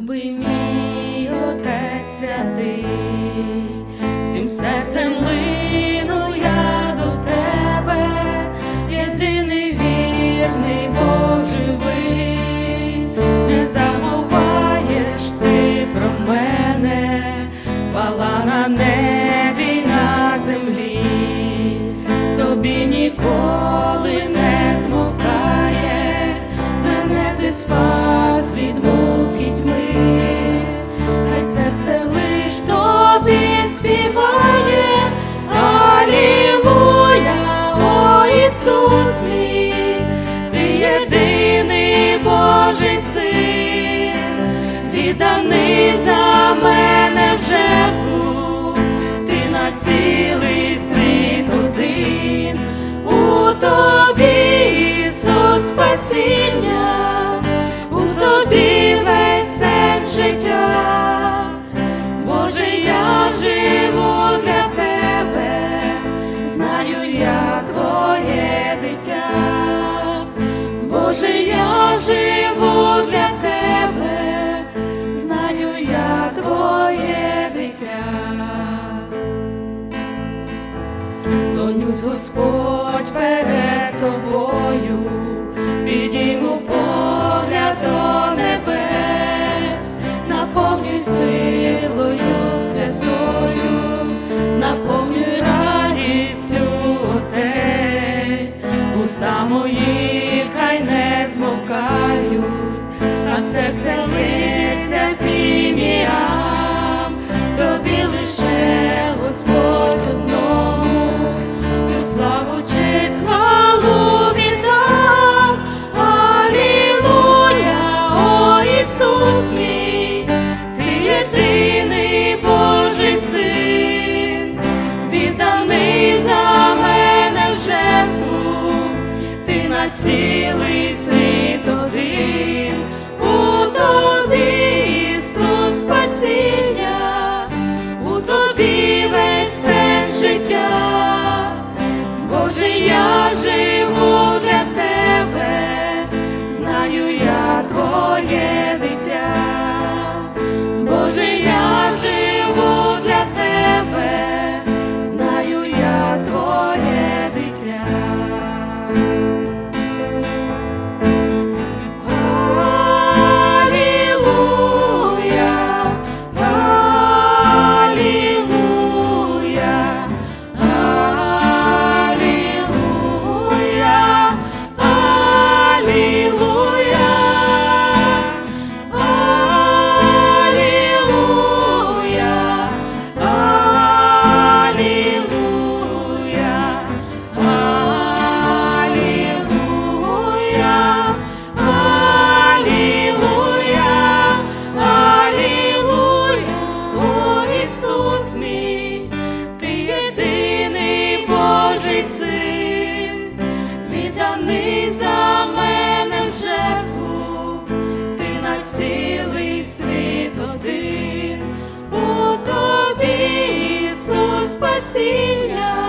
Любий мій Отець святий, всім серцем лину я до тебе, єдиний вірний Бог живий, не забуваєш ти про мене, хвала на небі, на землі, тобі ніколи не змовкає, мене ти спас жертву, ти на цілий світ один, у тобі Ісус спасіння, у тобі весь сенс життя. Боже, я живу для тебе, знаю я твоє дитя. Боже, я живу Клонюсь, Господь, перед тобою, підійму sing.